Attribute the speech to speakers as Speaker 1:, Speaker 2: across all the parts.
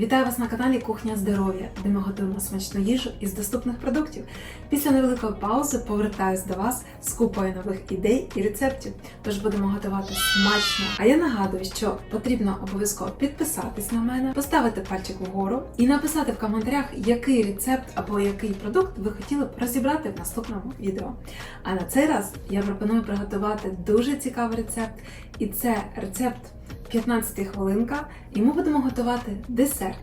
Speaker 1: Вітаю вас на каналі Кухня Здоров'я, де ми готуємо смачну їжу із доступних продуктів. Після невеликої паузи повертаюсь до вас з купою нових ідей і рецептів. Тож будемо готувати смачно. А я нагадую, що потрібно обов'язково підписатись на мене, поставити пальчик вгору і написати в коментарях, який рецепт або який продукт ви хотіли б розібрати в наступному відео. А на цей раз я пропоную приготувати дуже цікавий рецепт, і це рецепт 15 хвилинка, і ми будемо готувати десерт.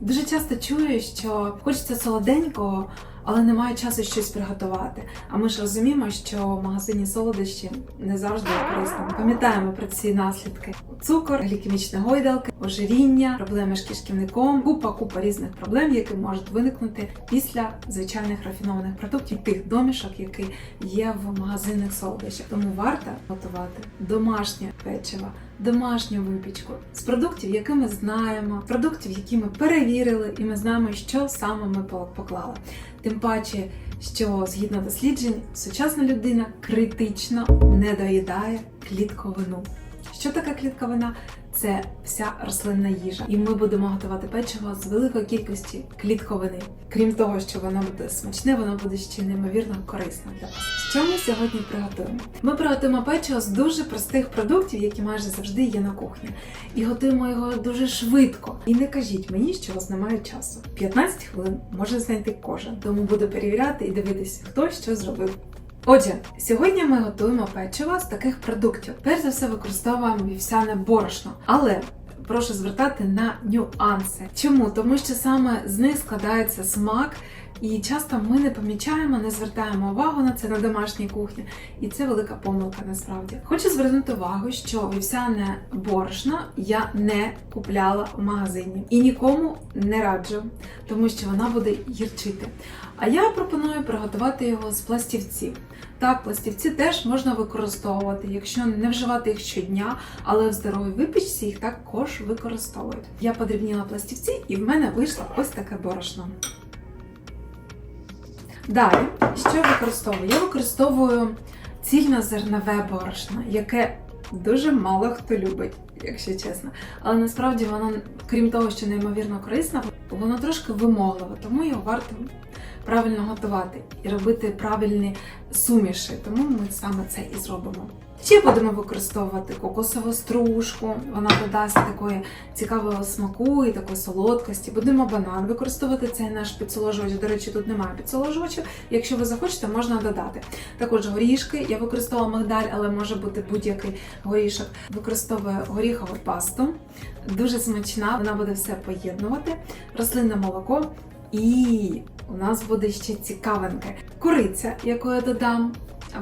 Speaker 1: Дуже часто чую, що хочеться солоденького, але немає часу щось приготувати. А ми ж розуміємо, що в магазині солодощі не завжди є корисними. Пам'ятаємо про ці наслідки: цукор, глікемічні гойдалки, ожиріння, проблеми з кишківником, купа купа різних проблем, які можуть виникнути після звичайних рафінованих продуктів, тих домішок, які є в магазинних солодощах. Тому варто готувати домашнє печиво, домашню випічку з продуктів, які ми знаємо, продуктів, які ми перевірили, і ми знаємо, що саме ми поклали. Тим паче, що згідно досліджень, сучасна людина критично не доїдає клітковину. Що таке клітковина? Це вся рослинна їжа, і ми будемо готувати печиво з великої кількості клітковини. Крім того, що воно буде смачне, воно буде ще неймовірно корисне для вас. Що ми сьогодні приготуємо? Ми приготуємо печиво з дуже простих продуктів, які майже завжди є на кухні, і готуємо його дуже швидко. І не кажіть мені, що у вас немає часу. 15 хвилин може знайти кожен, тому буду перевіряти і дивитися, хто що зробив. Отже, сьогодні ми готуємо печиво з таких продуктів. Перш за все використовуємо вівсяне борошно, але прошу звертати на нюанси. Чому? Тому що саме з них складається смак. І часто ми не помічаємо, не звертаємо увагу на це на домашній кухні, і це велика помилка насправді. Хочу звернути увагу, що вівсяне борошно я не купляла в магазині і нікому не раджу, тому що вона буде гірчити. А я пропоную приготувати його з пластівців. Так, пластівці теж можна використовувати, якщо не вживати їх щодня, але в здоровій випічці їх також використовують. Я подрібніла пластівці, і в мене вийшло ось таке борошно. Далі, що я використовую? Я використовую цільнозернове борошно, яке дуже мало хто любить, якщо чесно. Але насправді воно, крім того, що неймовірно корисне, воно трошки вимогливе, тому його варто правильно готувати і робити правильні суміші. Тому ми саме це і зробимо. Ще будемо використовувати кокосову стружку, вона додасть такої цікавого смаку і такої солодкості. Будемо банан використовувати цей наш підсоложувач. До речі, тут немає підсоложувачу. Якщо ви захочете, можна додати. Також горішки. Я використовувала мигдаль, але може бути будь-який горішок. Використовую горіхову пасту. Дуже смачна, вона буде все поєднувати. Рослинне молоко. І у нас буде ще цікавинки. Куриця, яку я додам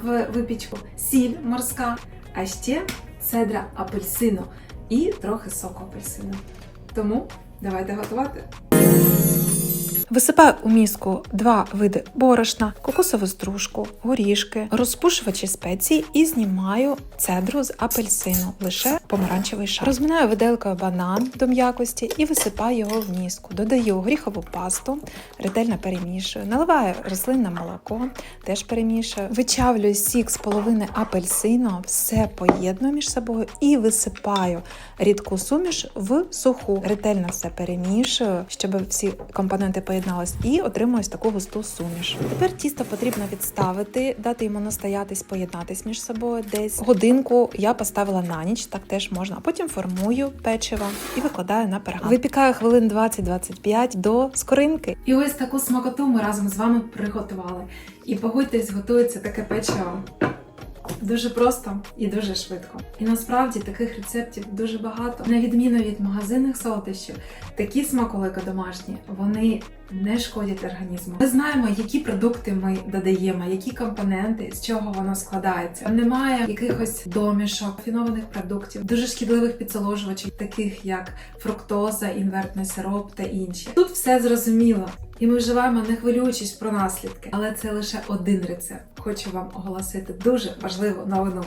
Speaker 1: в випічку, сіль морська, а ще цедра апельсину і трохи соку апельсину. Тому давайте готувати. Висипаю у міску два види борошна, кокосову стружку, горішки, розпушувачі спецій і знімаю цедру з апельсину, лише помаранчевий шар. Розминаю виделкою банан до м'якості і висипаю його в міску. Додаю горіхову пасту, ретельно перемішую, наливаю рослинне молоко, теж перемішую, вичавлюю сік з половини апельсину, все поєдную між собою і висипаю рідку суміш в суху. Ретельно все перемішую, щоб всі компоненти поєдналися і отримую ось таку густу суміш. Тепер тісто потрібно відставити, дати йому настоятись, поєднатись між собою десь. Годинку я поставила на ніч, так теж можна. Потім формую печиво і викладаю на пергамент. Випікаю хвилин 20-25 до скоринки. І ось таку смакоту ми разом з вами приготували. І погодьтесь, готується таке печиво. Дуже просто і дуже швидко. І насправді таких рецептів дуже багато. На відміну від магазинних солодощів, такі смаколики домашні вони не шкодять організму. Ми знаємо, які продукти ми додаємо, які компоненти, з чого воно складається. Немає якихось домішок, фінованих продуктів, дуже шкідливих підсоложувачів, таких як фруктоза, інвертний сироп та інші. Тут все зрозуміло. І ми вживаємо не хвилюючись про наслідки, але це лише один рецепт. Хочу вам оголосити дуже важливу новину.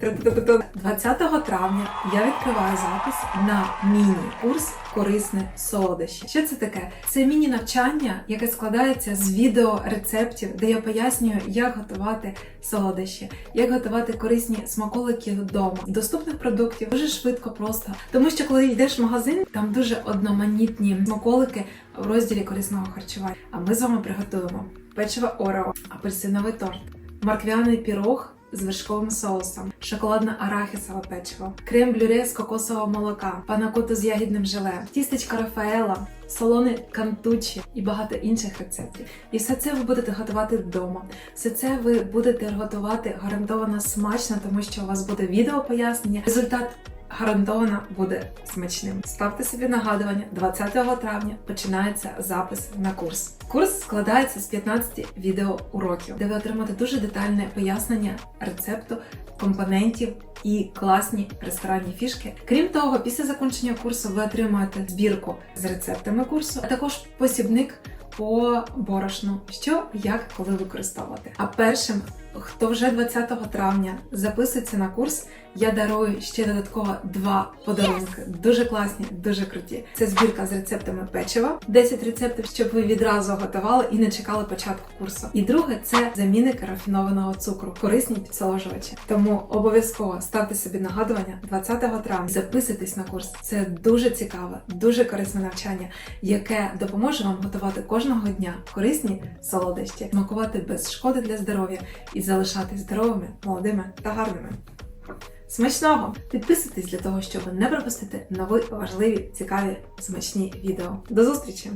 Speaker 1: Ту-ту-ту-ту. 20 травня я відкриваю запис на міні-курс Корисне солодощі. Що це таке? Це міні-навчання, яке складається з відео рецептів, де я пояснюю, як готувати солодощі, як готувати корисні смаколики вдома, доступних продуктів дуже швидко, просто. Тому що коли йдеш в магазин, там дуже одноманітні смаколики в розділі корисного харчування. А ми з вами приготуємо печиво Орео, апельсиновий торт, морквяний пірог з вершковим соусом, шоколадно-арахісове печиво, крем-блюре з кокосового молока, панакоту з ягідним желе, тістечка Рафаела, салони кантучі і багато інших рецептів. І все це ви будете готувати вдома. Все це ви будете готувати гарантовано смачно, тому що у вас буде відео пояснення. Результат гарантовано буде смачним. Ставте собі нагадування, 20 травня починається запис на курс. Курс складається з 15 відеоуроків, де ви отримаєте дуже детальне пояснення рецепту, компонентів і класні ресторанні фішки. Крім того, після закінчення курсу ви отримаєте збірку з рецептами курсу, а також посібник по борошну, що як коли використовувати. А першим, хто вже 20 травня записується на курс, я дарую ще додатково два подарунки. Дуже класні, дуже круті. Це збірка з рецептами печива, 10 рецептів, щоб ви відразу готували і не чекали початку курсу. І друге це замінник рафінованого цукру, корисні підсоложувачі. Тому обов'язково ставте собі нагадування 20 травня. Записуйтесь на курс. Це дуже цікаве, дуже корисне навчання, яке допоможе вам готувати кожного дня корисні солодощі, смакувати без шкоди для здоров'я і залишатись здоровими, молодими та гарними. Смачного! Підписуйтесь для того, щоб не пропустити нові важливі, цікаві, смачні відео. До зустрічі!